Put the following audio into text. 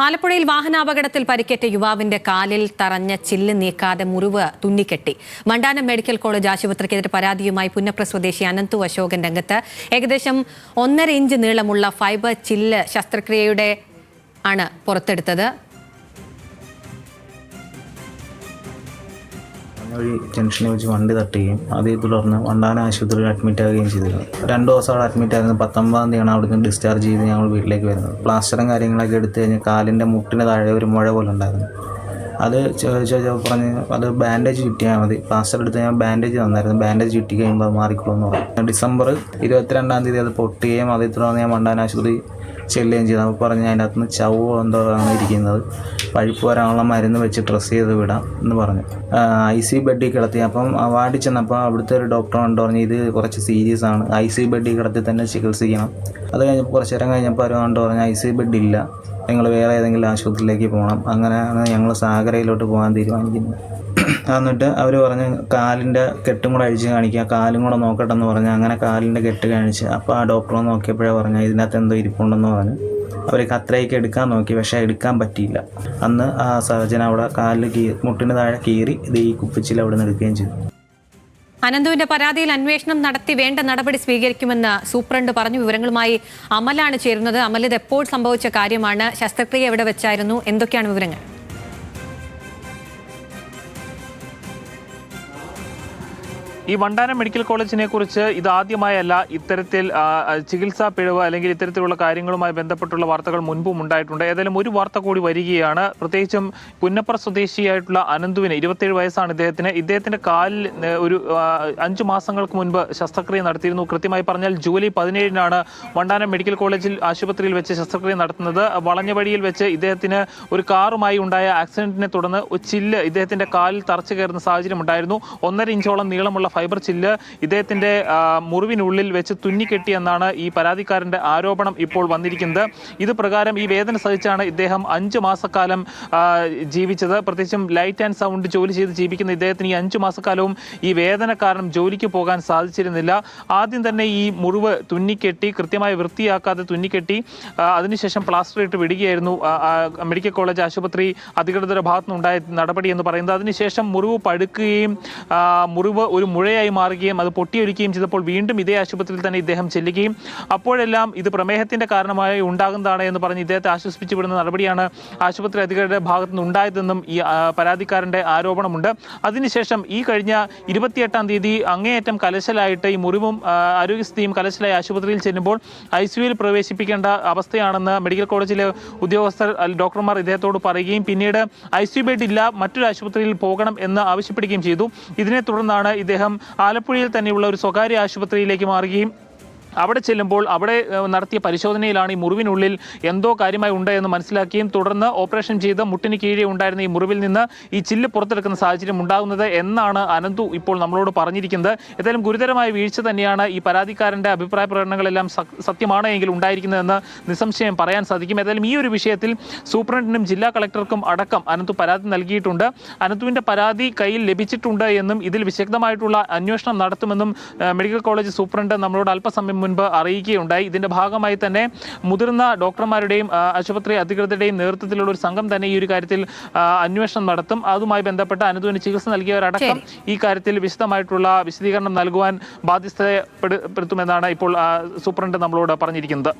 ആലപ്പുഴയിൽ വാഹനാപകടത്തിൽ പരിക്കേറ്റ യുവാവിന്റെ കാലിൽ തറഞ്ഞ ചില്ല് നീക്കാതെ മുറിവ് തുന്നിക്കെട്ടി. മണ്ടാനം മെഡിക്കൽ കോളേജ് ആശുപത്രിക്കെതിരെ പരാതിയുമായി പുന്നപ്ര സ്വദേശി അനന്തു അശോകൻ രംഗത്ത്. ഏകദേശം ഒന്നര ഇഞ്ച് നീളമുള്ള ഫൈബർ ചില്ല് ശസ്ത്രക്രിയയുടെ ആണ് പുറത്തെടുത്തത്. വഴി ജംഗ്ഷനിൽ വെച്ച് വണ്ടി തട്ടുകയും അതേ തുടർന്ന് വണ്ടാന ആശുപത്രിയിൽ അഡ്മിറ്റ് ആവുകയും ചെയ്തിരുന്നു രണ്ട് ദിവസം അവിടെ അഡ്മിറ്റ് ആയിരുന്നു. പത്തൊമ്പതാം തീയതിയാണ് അവിടെ നിന്ന് ഡിസ്ചാർജ് ചെയ്ത് ഞങ്ങൾ വീട്ടിലേക്ക് വരുന്നത്. പ്ലാസ്റ്ററും കാര്യങ്ങളൊക്കെ എടുത്തു കഴിഞ്ഞ് കാലിന്റെ മുട്ടിന് താഴെ ഒരു മുഴ പോലെ ഉണ്ടായിരുന്നു. അത് പറഞ്ഞ് അത് ബാൻഡേജ് ചുറ്റിയാൽ മതി. പ്ലാസ്റ്റർ എടുത്ത് ഞാൻ ബാൻഡേജ് തന്നായിരുന്നു. ബാൻഡേജ് ചുറ്റി കഴിയുമ്പോൾ മാറിക്കോളും എന്ന് പറഞ്ഞു. ഡിസംബർ ഇരുപത്തിരണ്ടാം തീയതി അത് പൊട്ടുകയും അതേ തുടർന്ന് ഞാൻ വണ്ടാന ആശുപത്രി ചെല്ലുകയും ചെയ്തു. അപ്പോൾ പറഞ്ഞ് അതിനകത്ത് നിന്ന് ചവ് എന്തോ ആണ് ഇരിക്കുന്നത്. പഴുപ്പ് വരാനുള്ള മരുന്ന് വെച്ച് ഡ്രസ്സ് ചെയ്ത് വിടാം എന്ന് പറഞ്ഞു. ഐ സി ബെഡിൽ കിടത്തി. അപ്പം വാടി ചെന്നപ്പോൾ അവിടുത്തെ ഒരു ഡോക്ടർ ഉണ്ട് പറഞ്ഞു ഇത് കുറച്ച് സീരിയസ് ആണ്. ഐ സി ബെഡിൽ കിടത്തി തന്നെ ചികിത്സിക്കണം. അത് കഴിഞ്ഞപ്പോൾ കുറച്ച് നേരം കഴിഞ്ഞപ്പോൾ അവർ കണ്ടു പറഞ്ഞ് ഐ സി ബെഡ് ഇല്ല. നിങ്ങൾ വേറെ ഏതെങ്കിലും ആശുപത്രിയിലേക്ക് പോകണം. അങ്ങനെയാണ് ഞങ്ങൾ സാഗരയിലോട്ട് പോകാൻ തീരുമാനിക്കുന്നത്. എന്നിട്ട് അവർ പറഞ്ഞ് കാലിന്റെ കെട്ടും കൂടെ അഴിച്ച് കാണിക്കുക കാലും കൂടെ നോക്കട്ടെ എന്ന് പറഞ്ഞ് അങ്ങനെ കാലിന്റെ കെട്ട് കാണിച്ച്. അപ്പോൾ ആ ഡോക്ടറെ നോക്കിയപ്പോഴേ പറഞ്ഞു ഇതിനകത്ത് എന്തോ ഇരിപ്പുണ്ടെന്ന് പറഞ്ഞു. അവർ കത്രയ്ക്ക് എടുക്കാൻ നോക്കി പക്ഷേ എടുക്കാൻ പറ്റിയില്ല. അന്ന് ആ സർജൻ അവിടെ കാലിൽ കീ മുട്ടിന് താഴെ കീറി ഇത് ഈ കുപ്പിച്ചിൽ അവിടെ നിന്ന് എടുക്കുകയും ചെയ്തു. അനന്തുവിന്റെ പരാതിയിൽ അന്വേഷണം നടത്തി വേണ്ട നടപടി സ്വീകരിക്കുമെന്ന് സൂപ്രണ്ട് പറഞ്ഞു. വിവരങ്ങളുമായി അമലാണ് ചേരുന്നത്. അമൽ ഇത് എപ്പോൾ സംഭവിച്ച കാര്യമാണ്? ശസ്ത്രക്രിയ എവിടെ വെച്ചായിരുന്നു? എന്തൊക്കെയാണ് വിവരങ്ങൾ? ഈ വണ്ടാനം മെഡിക്കൽ കോളേജിനെ കുറിച്ച് ഇത് ആദ്യമായല്ല ഇത്തരത്തിൽ ചികിത്സാ പിഴവ് അല്ലെങ്കിൽ ഇത്തരത്തിലുള്ള കാര്യങ്ങളുമായി ബന്ധപ്പെട്ടുള്ള വാർത്തകൾ മുൻപും ഉണ്ടായിട്ടുണ്ട്. ഏതായാലും ഒരു വാർത്ത കൂടി വരികയാണ്. പ്രത്യേകിച്ചും പുന്നപ്പുറ സ്വദേശിയായിട്ടുള്ള അനന്തുവിന് ഇരുപത്തേഴ് വയസ്സാണ് ഇദ്ദേഹത്തിന്. ഇദ്ദേഹത്തിന്റെ കാലിൽ ഒരു അഞ്ചു മാസങ്ങൾക്ക് മുൻപ് ശസ്ത്രക്രിയ നടത്തിയിരുന്നു. കൃത്യമായി പറഞ്ഞാൽ ജൂലൈ പതിനേഴിനാണ് വണ്ടാനം മെഡിക്കൽ കോളേജിൽ ആശുപത്രിയിൽ വെച്ച് ശസ്ത്രക്രിയ നടത്തുന്നത്. വളഞ്ഞവഴിയിൽ വെച്ച് ഇദ്ദേഹത്തിന് ഒരു കാറുമായി ഉണ്ടായ ആക്സിഡന്റിനെ തുടർന്ന് ചില്ല് ഇദ്ദേഹത്തിന്റെ കാലിൽ തറച്ചു കയറുന്ന സാഹചര്യം ഉണ്ടായിരുന്നു. ഒന്നര ഇഞ്ചോളം നീളമുള്ള ഫൈബർ ചില്ല് ഇദ്ദേഹത്തിന്റെ മുറിവിനുള്ളിൽ വെച്ച് തുന്നിക്കെട്ടി എന്നാണ് ഈ പരാതിക്കാരന്റെ ആരോപണം ഇപ്പോൾ വന്നിരിക്കുന്നത്. ഇത് പ്രകാരം ഈ വേദന സഹിച്ചാണ് ഇദ്ദേഹം അഞ്ച് മാസക്കാലം ജീവിച്ചത്. പ്രത്യേകിച്ചും ലൈറ്റ് ആൻഡ് സൗണ്ട് ജോലി ചെയ്ത് ജീവിക്കുന്ന ഇദ്ദേഹത്തിന് ഈ അഞ്ച് മാസക്കാലവും ഈ വേദന കാരണം ജോലിക്ക് പോകാൻ സാധിച്ചിരുന്നില്ല. ആദ്യം തന്നെ ഈ മുറിവ് തുന്നിക്കെട്ടി കൃത്യമായി വൃത്തിയാക്കാതെ തുന്നിക്കെട്ടി അതിനുശേഷം പ്ലാസ്റ്റർ ഇട്ട് വിടുകയായിരുന്നു. മെഡിക്കൽ കോളേജ് ആശുപത്രി അധികൃതരുടെ ഭാഗത്തുനിന്നുണ്ടായ നടപടി എന്ന് പറയുന്നത്. അതിനുശേഷം മുറിവ് പഴുക്കുകയും മുറിവ് ഒരു മുഴയായി മാറുകയും അത് പൊട്ടിയൊലിക്കുകയും ചെയ്തപ്പോൾ വീണ്ടും ഇതേ ആശുപത്രിയിൽ തന്നെ ഇദ്ദേഹം ചെല്ലുകയും അപ്പോഴെല്ലാം ഇത് പ്രമേഹത്തിന്റെ കാരണമായി ഉണ്ടാകുന്നതാണ് എന്ന് പറഞ്ഞ് ഇദ്ദേഹത്തെ ആശ്വസിപ്പിച്ചു വിടുന്ന നടപടിയാണ് ആശുപത്രി അധികൃതരുടെ ഭാഗത്തു നിന്നുണ്ടായതെന്നും ഈ പരാതിക്കാരന്റെ ആരോപണമുണ്ട്. അതിനുശേഷം ഈ കഴിഞ്ഞ ഇരുപത്തിയെട്ടാം തീയതി അങ്ങേയറ്റം കലശലായിട്ട് ഈ മുറിവും ആരോഗ്യസ്ഥിതിയും കലശലായി ആശുപത്രിയിൽ ചെല്ലുമ്പോൾ ഐ സിയുയിൽ പ്രവേശിപ്പിക്കേണ്ട അവസ്ഥയാണെന്ന് മെഡിക്കൽ കോളേജിലെ ഉദ്യോഗസ്ഥർ ഡോക്ടർമാർ ഇദ്ദേഹത്തോട് പറയുകയും പിന്നീട് ഐ സി ബെഡ് ഇല്ല മറ്റൊരു ആശുപത്രിയിൽ പോകണം എന്ന് ആവശ്യപ്പെടുകയും ചെയ്തു. ഇതിനെ തുടർന്നാണ് ഇദ്ദേഹം ആലപ്പുഴയിൽ തന്നെയുള്ള ഒരു സ്വകാര്യ ആശുപത്രിയിലേക്ക് മാറുകയും അവിടെ ചെല്ലുമ്പോൾ അവിടെ നടത്തിയ പരിശോധനയിലാണ് ഈ മുറിവിനുള്ളിൽ എന്തോ കാര്യമായി ഉണ്ട് എന്ന് മനസ്സിലാക്കിയും തുടർന്ന് ഓപ്പറേഷൻ ചെയ്ത് മുട്ടിന് കീഴെ ഉണ്ടായിരുന്ന ഈ മുറിവിൽ നിന്ന് ഈ ചില്ല് പുറത്തെടുക്കുന്ന സാഹചര്യം ഉണ്ടാകുന്നത് എന്നാണ് അനന്തു ഇപ്പോൾ നമ്മളോട് പറഞ്ഞിരിക്കുന്നത്. ഏതായാലും ഗുരുതരമായ വീഴ്ച തന്നെയാണ് ഈ പരാതിക്കാരന്റെ അഭിപ്രായ പ്രകടനങ്ങളെല്ലാം സത്യമാണ് എങ്കിൽ ഉണ്ടായിരിക്കുന്നതെന്ന് നിസ്സംശയം പറയാൻ സാധിക്കും. ഏതായാലും ഈ ഒരു വിഷയത്തിൽ സൂപ്രണ്ടിനും ജില്ലാ കളക്ടർക്കും അടക്കം അനന്തു പരാതി നൽകിയിട്ടുണ്ട്. അനന്തുവിന്റെ പരാതി കയ്യിൽ ലഭിച്ചിട്ടുണ്ട് എന്നും ഇതിൽ വിശദമായിട്ടുള്ള അന്വേഷണം നടത്തുമെന്നും മെഡിക്കൽ കോളേജ് സൂപ്രണ്ട് നമ്മളോട് അല്പസമയം മുൻപ് അറിയിക്കുകയുണ്ടായി. ഇതിന്റെ ഭാഗമായി തന്നെ മുതിർന്ന ഡോക്ടർമാരുടെയും ആശുപത്രി അധികൃതരുടെയും നേതൃത്വത്തിലുള്ള ഒരു സംഘം തന്നെ ഈ ഒരു കാര്യത്തിൽ അന്വേഷണം നടത്തും. അതുമായി ബന്ധപ്പെട്ട് അനുദിന ചികിത്സ നൽകിയവരടക്കം ഈ കാര്യത്തിൽ വിശദമായിട്ടുള്ള വിശദീകരണം നൽകുവാൻ ബാധ്യസ്ഥപ്പെടുത്തുമെന്നാണ് ഇപ്പോൾ സൂപ്രണ്ട് നമ്മളോട് പറഞ്ഞിരിക്കുന്നത്.